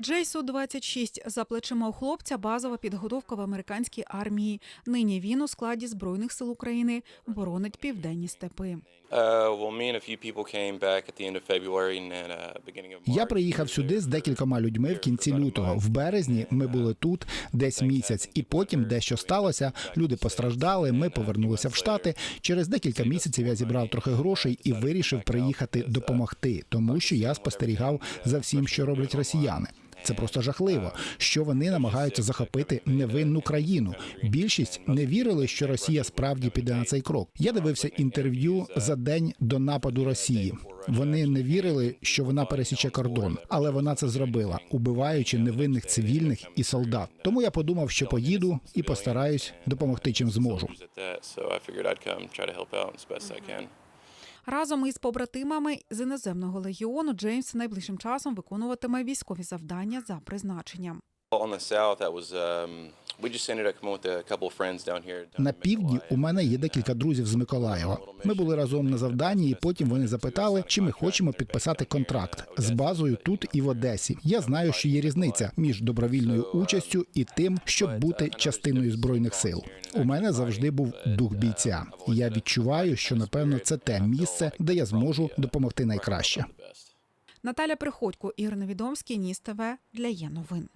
Джейсу 26 за плечима у хлопця базова підготовка в американській армії. Нині він у складі збройних сил України боронить південні степи. And uh. Я приїхав сюди з декількома людьми в кінці лютого. В березні ми були тут десь місяць, і потім дещо сталося. Люди постраждали. Ми повернулися в штати. Через декілька місяців я зібрав трохи грошей і вирішив приїхати допомогти, тому що я спостерігав за всім, що роблять росіяни. Це просто жахливо, що вони намагаються захопити невинну країну. Більшість не вірили, що Росія справді піде на цей крок. Я дивився інтерв'ю за день до нападу Росії. Вони не вірили, що вона пересіче кордон, але вона це зробила, убиваючи невинних цивільних і солдат. Тому я подумав, що поїду і постараюсь допомогти чим зможу. Разом із побратимами з іноземного легіону Джеймс найближчим часом виконуватиме військові завдання за призначенням. On the south, that was we just ended up coming with a couple of friends down here. down На півдні у мене є декілька друзів з Миколаєва. Ми були разом на завданні, і потім вони запитали, чи ми хочемо підписати контракт з базою тут і в Одесі. Я знаю, що є різниця між добровільною участю і тим, щоб бути частиною збройних сил. У мене завжди був дух бійця. І я відчуваю, що напевно це те місце, де я зможу допомогти найкраще. Наталя Приходько, Ігор Невідомський, Ніс ТВ для є новин.